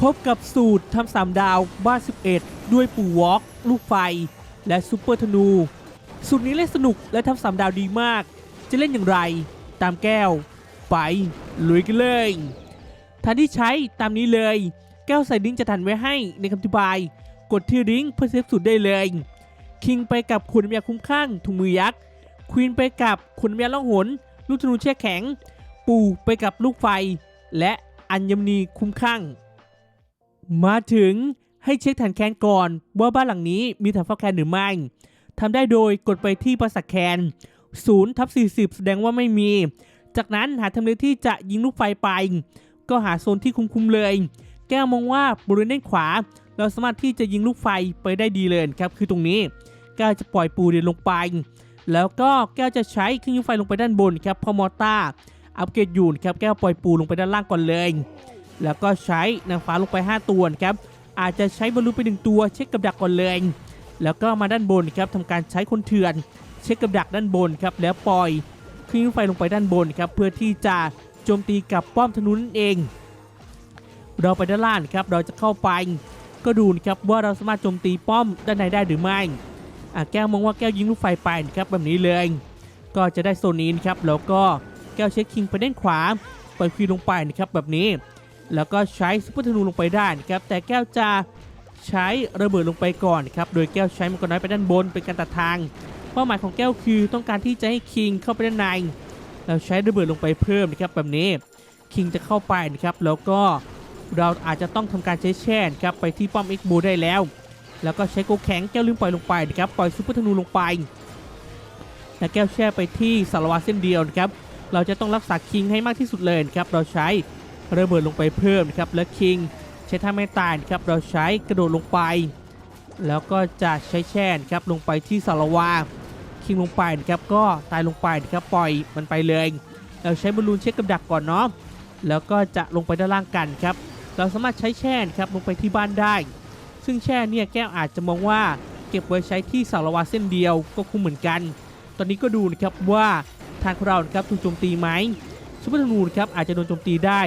พบกับสูตรทำสามดาวบ้าน 11 ด้วยปู่วอล์กลูกไฟ และซูเปอร์ธนู สูตรนี้เล่นสนุกและทำสามดาวดีมาก จะเล่นอย่างไร ตามแก้ว ไปลุยกันเลยทางที่ใช้ตามนี้เลย แก้วใส่ลิงจะทันไว้ให้ในคำอธิบาย กดที่ลิงเพื่อเซฟสูตรได้เลย คิงไปกับขุนน้ำยคุ้มข้างถุงมือยักษ์ควีนไปกับขุนน้ำยล่องหนลูกธนูแช่แข็ง ปู่ไปกับลูกไฟ และอัญมณีคุ้มข้าง มาถึงให้เช็คฐานแคนก่อนว่าบ้านหลังนี้มีฐานเฝ้าแคนหรือไม่ทำได้โดยกดไปที่ประสักแคน0ทับ40 แสดงว่าไม่มี จากนั้นหาทำเลที่จะยิงลูกไฟไป ก็หาโซนที่คุ้มๆเลย แก้วมองว่าบริเวณด้านขวา เราสามารถที่จะยิงลูกไฟไปได้ดีเลยครับ คือตรงนี้แก้วจะปล่อยปูเดินลงไป แล้วก็แก้วจะใช้เครื่องยิงไฟลงไปด้านบนครับพอมอต้าอัปเกรดยูนครับแก้วปล่อยปูลงไปด้านล่างก่อนเลย แล้วก็ใช้นางฟ้าลงไป 5 ตัวครับอาจจะใช้บอลลูนไปหนึ่งตัวเช็คกับดักก่อนเลย แล้วก็มาด้านบนครับทำการใช้คนเถื่อน เช็คกับดักด้านบนครับแล้วปล่อยครื่องยิงไฟลงไปด้านบนครับเพื่อที่จะโจมตีกับป้อมธนูนั่นเอง เราไปด้านล่างครับเราจะเข้าไป ก็ดูนะครับว่าเราสามารถโจมตีป้อมด้านในได้หรือไม่แก้วมองว่าแก้วยิงลูกไฟไปนะครับแบบนี้เลย ก็จะได้โซนนี้นครับแล้วก็แก้วเช็คคิงไปด้านขวาปล่อยควีนลงไปนะครับแบบนี้ แล้วก็ใช้ซุปเปอร์ธนูลงไปได้นะครับแต่แก้วจะใช้ระเบิดลงไปก่อนครับโดยแก้วใช้มังกรน้อยไปด้านบนเป็นการตัดทาง เป้าหมายของแก้วคือต้องการที่จะให้คิงเข้าไปด้านในแล้วใช้ระเบิดลงไปเพิ่มนะครับแบบนี้คิงจะเข้าไปนะครับแล้วก็เราอาจจะต้องทำการใช้แช่นะครับไปที่ป้อมเอ็กโบได้แล้ว แล้วก็ใช้โกแข็งแก้วลืมปล่อยลงไปนะครับปล่อยซุปเปอร์ธนูลงไปและแก้วแช่ไปที่สารวัตรเส้นเดียวนะครับเราจะต้องรักษาคิงให้มากที่สุดเลยครับเราใช้ ระเบิดลงไปเพิ่มนะครับและคิงใช้ท่าไม่ตายนะครับเราใช้กระโดดลงไป แล้วก็จะใช้แช่นครับลงไปที่สารวาคิงลงไปนะครับก็ตายลงไปนะครับปล่อยมันไปเลยเราใช้บอลลูนเช็คกับดักก่อนเนาะแล้วก็จะลงไปด้านล่างกันครับเราสามารถใช้แช่นครับลงไปที่บ้านได้ ซึ่งแช่เนี่ยแก้วอาจจะมองว่าเก็บไว้ใช้ที่สารวาเส้นเดียวก็คุ้มเหมือนกัน ตอนนี้ก็ดูนะครับว่าทางเราครับถูกโจมตีไหมซุปเปอร์ธนูนครับอาจจะโดนโจมตีได้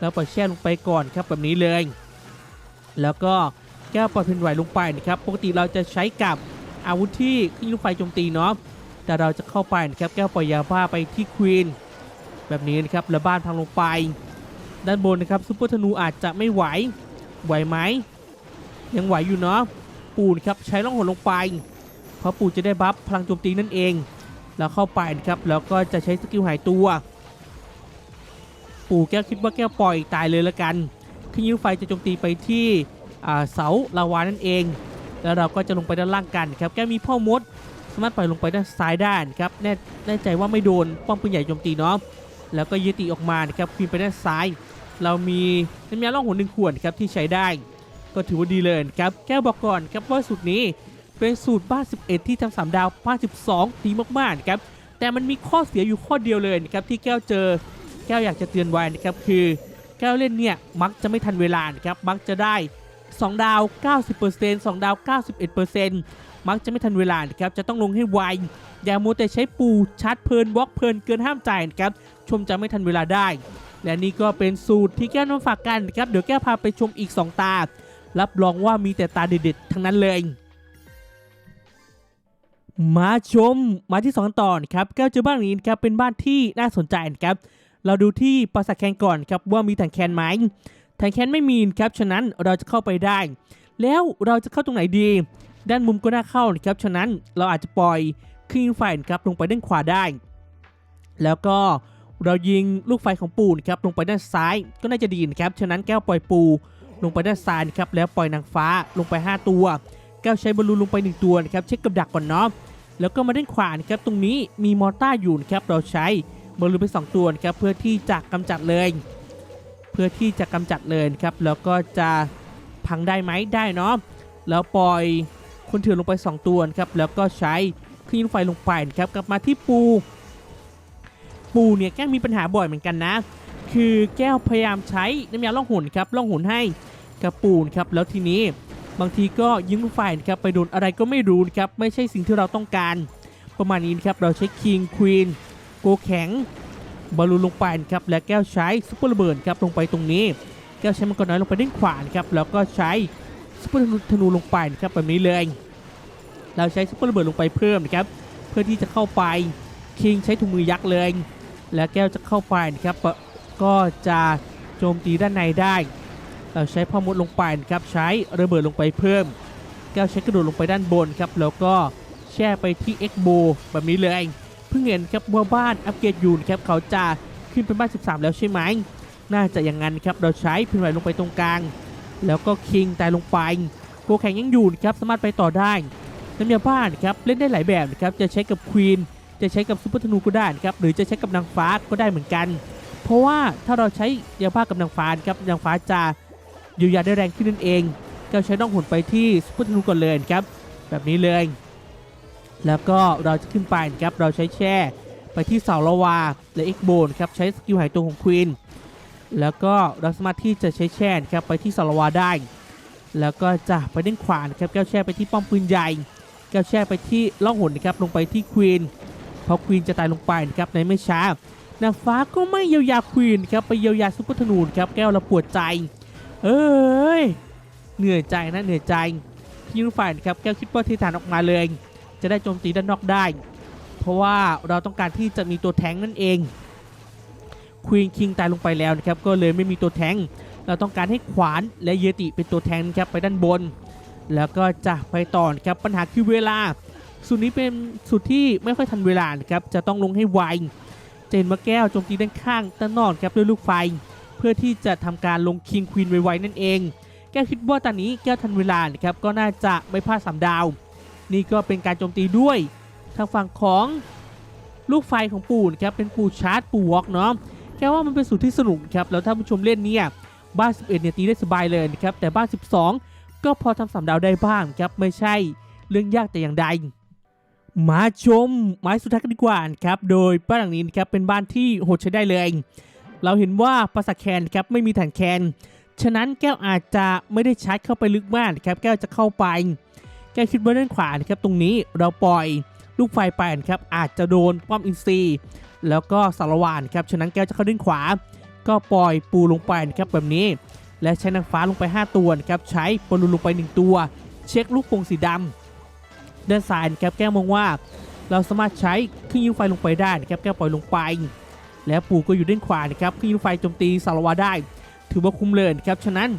แล้วปล่อยแช่ลงไปก่อนครับแบบนี้เลย แล้วก็แก้วปล่อยเพนไหวลงไปนะครับปกติเราจะใช้กับอาวุธที่ขึ้นลูกไฟโจมตีเนาะแต่เราจะเข้าไปนะครับแก้วปล่อยยาบ้าไปที่ควีนแบบนี้นะครับแล้วบ้านพังลงไป ด้านบนนะครับซุปเปอร์ธนูอาจจะไม่ไหวไหวไหมยังไหวอยู่เนาะปูนครับใช้ล่องหนลงไป เพราะปูจะได้บัฟพลังโจมตีนั่นเอง แล้วเข้าไปนะครับแล้วก็จะใช้สกิลหายตัว ปู่แก้วคิดว่าแก้วปล่อยตายเลยละกันขึ้นยิงไฟจะโจมตีไปที่เสาลาวานั่นเอง แล้วเราก็จะลงไปด้านล่างกันครับแก้วมีพ่อมดสามารถปล่อยลงไปด้านซ้ายได้นครับแน่แน่ใจว่าไม่โดนป้อมปืนใหญ่โจมตีเนาะแล้วก็ยึดตีออกมาครับควีนไปด้านซ้าย เรามีน้ำยาล่องหนหนึ่งขวดครับที่ใช้ได้ ก็ถือว่าดีเลยครับแก้วบอกก่อนครับว่าสูตรนี้เป็นสูตรบ้าน 11 ที่ทำสามดาวบ้าน 12ดีมากๆครับแต่มันมีข้อเสียอยู่ข้อเดียวเลยครับที่แก้วเจอ แก้วอยากจะเตือนไว้นะครับคือแก้วเล่นเนี่ยมักจะไม่ทันเวลานะครับมักจะได้ 2 ดาว 90% 2 ดาว 91%มักจะไม่ทันเวลานะครับจะต้องลงให้ไวอย่ามัวแต่ใช้ปูชาร์จเพลินบล็อกเพลินเกินห้ามจ่ายนะครับชมจะไม่ทันเวลาได้ และนี่ก็เป็นสูตรที่แก้วนำฝากกันนะครับเดี๋ยวแก้วพาไปชมอีก 2 ตา รับรองว่ามีแต่ตาเด็ดๆทั้งนั้นเลยมาชมมาที่สองต่อนะครับแก้วเจอบ้านนี้นะครับเป็นบ้านที่น่าสนใจนะครับ เราดูที่ปราสาทแคนก่อนครับว่ามีถังแคนไหมถังแคนไม่มีครับฉะนั้นเราจะเข้าไปได้ แล้วเราจะเข้าตรงไหนดี ด้านมุมก็น่าเข้านะครับฉะนั้นเราอาจจะปล่อยคลื่นไฟนะครับลงไปด้านขวาได้ แล้วก็เรายิงลูกไฟของปูนครับลงไปด้านซ้ายก็น่าจะดีนะครับฉะนั้นแก้วปล่อยปูลงไปด้านซ้ายครับแล้วปล่อยนางฟ้าลงไป 5 ตัว แก้วใช้บอลลูนลงไป 1 ตัวนะครับเช็คกับดักก่อนเนาะแล้วก็มาด้านขวานะครับตรงนี้มีมอต้าอยู่นะครับเราใช้ บอลลูนไป2ตัวนะครับเพื่อที่จะกำจัดเลย เพื่อที่จะกำจัดเลยครับแล้วก็จะพังได้ไหมได้เนาะแล้วปล่อยคนถือลงไป 2 ตัวครับแล้วก็ใช้คลื่นไฟลงไปครับกลับมาที่ปู ปูเนี่ยแก้วมีปัญหาบ่อยเหมือนกันนะ คือแก้วพยายามใช้น้ำยาล่องหุ่นครับล่องหุ่นให้กับปูนครับแล้วทีนี้บางทีก็ยิงลูกไฟครับไปโดนอะไรก็ไม่รู้ครับไม่ใช่สิ่งที่เราต้องการ ประมาณนี้ครับเราใช้คิงควีน กแข็งบอลลูนลงไปครับและแก้วใช้ซุปเปอร์ระเบิดครับลงไปตรงนี้ แก้วใช้มังกรน้อยลงไปด้านขวานครับแล้วก็ใช้ซุปเปอร์ธนูลงไปนะครับแบบนี้เลยเราใช้ซุปเปอร์ระเบิดลงไปเพิ่มนะครับเพื่อที่จะเข้าไปคิงใช้ถุงมือยักษ์เลย และแก้วจะเข้าไปนะครับก็จะโจมตีด้านในได้ เราใช้พ่อมดลงไปนะครับใช้ระเบิดลงไปเพิ่ม แก้วใช้กระโดดลงไปด้านบนครับแล้วก็แช่ไปที่เอ็กโบแบบนี้เลยเพิ่งเห็นครับว่าบ้านอัปเกรดยูนครับเขาจะขึ้นเป็นบ้าน 13 แล้วใช่ไหมน่าจะอย่างนั้นครับเราใช้พินไหวลงไปตรงกลาง แล้วก็คิงตายลงไปโกแข่งยังอยู่นครับสามารถไปต่อได้น้ำยาบ้านครับเล่นได้หลายแบบนะครับจะใช้กับควีนจะใช้กับซูเปอร์ธนูก็ได้นะครับหรือจะใช้กับนางฟ้าก็ได้เหมือนกัน เพราะว่าถ้าเราใช้ยาบ้ากับนางฟ้าครับนางฟ้าจะเยียวยาได้แรงขึ้นนั่นเองก็ใช้น้องหุ่นไปที่ซูเปอร์ธนูก่อนเลยครับแบบนี้เลย แล้วก็เราจะขึ้นไปนะครับ เราใช้แช่ไปที่เสาละวาและเอ็กโบนครับ ใช้สกิลหายตัวของควีนแล้วก็เราสามารถที่จะใช้แช่ครับไปที่เสาละวาได้ แล้วก็จะไปด้านขวานครับแก้วแช่ไปที่ป้อมปืนใหญ่แก้วแช่ไปที่ล่องหนนะครับลงไปที่ควีนพอควีนจะตายลงไปนะครับในไม่ช้านางฟ้าก็ไม่เยียวยาควีนครับไปเยียวยาซุปเปอร์ธนูนครับแก้วเราปวดใจ เอ้ยเหนื่อยใจนะเหนื่อยใจพี่ยูฝ่ายครับแก้วคิดว่าเทฐานออกมาเลย จะได้โจมตีด้านนอกได้ เพราะว่าเราต้องการที่จะมีตัวแทงนั่นเองควีนคิงตายลงไปแล้วนะครับก็เลยไม่มีตัวแทงเราต้องการให้ขวานและเยติเป็นตัวแทงครับไปด้านบน แล้วก็จะไปต่อครับปัญหาคือเวลาสูตรนี้เป็นสูตรที่ไม่ค่อยทันเวลานะครับจะต้องลงให้ไวเจนมาแก้วโจมตีด้านข้างด้านนอกครับด้วยลูกไฟ เพื่อที่จะทำการลงคิงควีนไวๆนั่นเอง แก้วคิดว่าตอนนี้แก้วทันเวลานะครับก็น่าจะไม่พลาดสามดาว นี่ก็เป็นการโจมตีด้วย ทางฝั่งของลูกไฟของปู่นะครับเป็นปู่ชาร์จปู่วอล์กเนาะแก้วว่ามันเป็นสูตรที่สนุกครับแล้วถ้าผู้ชมเล่นเนี่ยบ้าน 11เนี่ยตีได้สบายเลยนะครับแต่บ้าน 12 ก็พอทำสามดาวได้บ้างครับไม่ใช่เรื่องยากแต่อย่างใดมาชมไม้สุดท้ายกันดีกว่าครับโดยบ้านหลังนี้นะครับเป็นบ้านที่โหดใช้ได้เลย เราเห็นว่าปราสาทแคนครับไม่มีฐานแคน ฉะนั้นแก้วอาจจะไม่ได้ชาร์จเข้าไปลึกมากนะครับแก้วจะเข้าไป แกคิดว่าด้านขวานะครับตรงนี้เราปล่อยลูกไฟไปนะครับอาจจะโดนป้อมอินซีแล้วก็สารวานครับฉะนั้นแกจะเข้าด้านขวา ก็ปล่อยปูลงไปนะครับแบบนี้ และใช้นางฟ้าลงไป 5 ตัวนะครับใช้บอลลูนลงไป 1 ตัว เช็คลูกโป่งสีดำด้านซ้ายนะครับแกมองว่า เราสามารถใช้เครื่องยิงไฟลงไปได้นะครับแกปล่อยลงไป แล้วปูก็อยู่ด้านขวานะครับเครื่องยิงไฟโจมตีสารวาได้ ถือว่าคุ้มเลยนครับฉะนั้น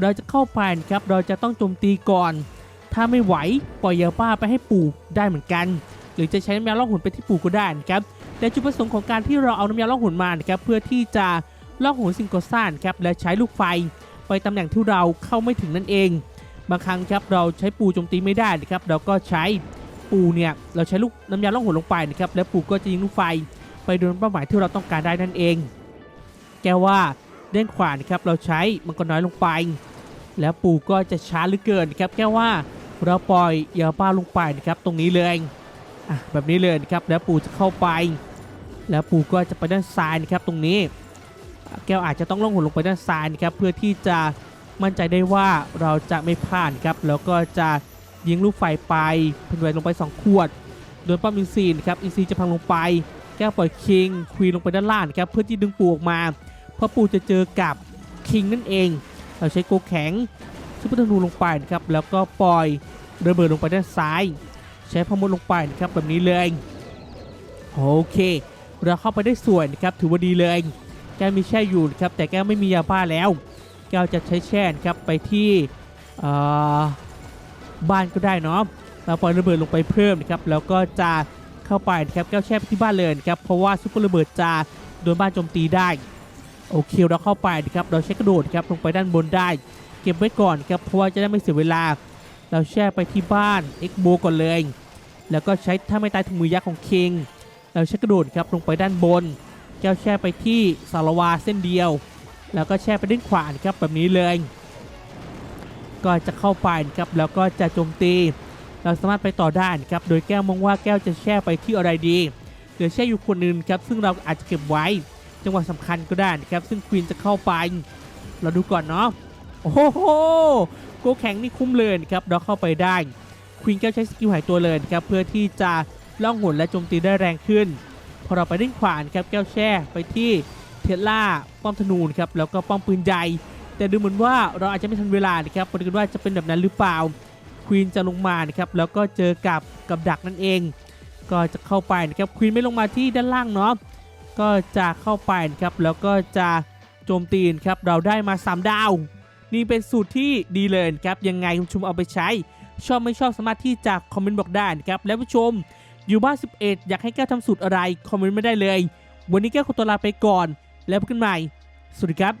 เราจะเข้าไปนะครับเราจะต้องโจมตีก่อน ถ้าไม่ไหวปล่อยยาป้าไปให้ปู่ได้เหมือนกัน หรือจะใช้น้ำยาล่องหนไปที่ปู่ก็ได้นะครับแต่จุดประสงค์ของการที่เราเอาน้ำยาล่องหนมานะครับเพื่อที่จะล่องหนสิ่งก่อสร้างครับและใช้ลูกไฟ ไปตำแหน่งที่เราเข้าไม่ถึงนั่นเอง บางครั้งครับเราใช้ปูโจมตีไม่ได้นะครับเราก็ใช้ปูเนี่ยเราใช้ลูกน้ำยาล่องหนลงไปนะครับแล้วปูก็จะยิงลูกไฟ ไปโดนเป้าหมายที่เราต้องการได้นั่นเอง แกว่าเด้านขวานครับเราใช้มังกรน้อยลงไป แล้วปูก็จะช้าหลือเกินครับแก้ว่า เราปล่อยยาป้าลงไปนะครับตรงนี้เลยอะแบบนี้เลยนะครับแล้วปูจะเข้าไป แล้วปูก็จะไปด้านซ้ายนะครับตรงนี้ แก้วอาจจะต้องล่องหนลงไปด้านซ้ายนะครับเพื่อที่จะมั่นใจได้ว่าเราจะไม่พลาดครับแล้วก็จะยิงลูกไฟไปพันไวลงไป 2 ขวดโดนป้อมอินซีนะครับอินซีจะพังลงไป แก้วปล่อยคิงควีนลงไปด้านล่างครับเพื่อที่ดึงปูออกมา เพราะปูจะเจอกับคิงนั่นเอง เราใช้โกแข็ง ซุปเปอร์ธนูลงไปนะครับแล้วก็ปล่อยระเบิดลงไปด้านซ้าย ใช้พมดลงไปนะครับแบบนี้เลยโอเค เราเข้าไปได้สวยนะครับถือว่าดีเลย แก้มีแช่อยู่นะครับแต่แก้วไม่มียาบ้าแล้ว แก้วจะใช้แช่ครับไปที่บ้านก็ได้เนาะเราปล่อยระเบิดลงไปเพิ่มนะครับแล้วก็จะเข้าไปนะครับแก้วแช่ไปที่บ้านเลยนะครับเพราะว่าซุปเปอร์ระเบิดจะโดนบ้านโจมตีได้โอเคเราเข้าไปนะครับเราใช้กระโดดครับลงไปด้านบนได้ เก็บไว้ก่อนครับเพราะว่าจะได้ไม่เสียเวลา เราแช่ไปที่บ้านเอ็กโบก่อนเลย แล้วก็ใช้ถ้าไม่ตายถุงมือยักษ์ของคิง เราใช้กระโดดครับลงไปด้านบน แก้วแช่ไปที่สารวาเส้นเดียว แล้วก็แช่ไปด้านขวาครับแบบนี้เลย ก็จะเข้าไปครับแล้วก็จะโจมตี เราสามารถไปต่อได้นครับโดยแก้วมองว่าแก้วจะแช่ไปที่อะไรดีเหลือแช่อยู่คนนึงครับซึ่งเราอาจจะเก็บไว้จังหวะสำคัญก็ได้นะครับซึ่งควีนจะเข้าไป เราดูก่อนเนาะ โอ้โหโกแข็งนี่คุ้มเลยครับเราเข้าไปได้ควีนแก้วใช้สกิลหายตัวเลยครับเพื่อที่จะล่องหนและโจมตีได้แรงขึ้น พอเราไปด้านขวานครับแก้วแช่ไปที่เทสลาป้อมธนูครับแล้วก็ป้อมปืนใหญ่ แต่ดูเหมือนว่าเราอาจจะไม่ทันเวลานะครับมาดูกันว่าจะเป็นแบบนั้นหรือเปล่าควีนจะลงมานะครับแล้วก็เจอกับกับดักนั่นเอง ก็จะเข้าไปนะครับควีนไม่ลงมาที่ด้านล่างเนาะก็จะเข้าไปนะครับแล้วก็จะโจมตีนครับเราได้มา 3 ดาว นี่เป็นสูตรที่ดีเลยครับยังไงคุณผู้ชมเอาไปใช้ ชอบไม่ชอบสามารถที่จะคอมเมนต์บอกได้นะครับแล้วผู้ชมอยู่บ้าน 11 อยากให้แก้วทำสูตรอะไรคอมเมนต์ไม่ได้เลย วันนี้แก้วขอตัวลาไปก่อน แล้วพบกันใหม่ สวัสดีครับ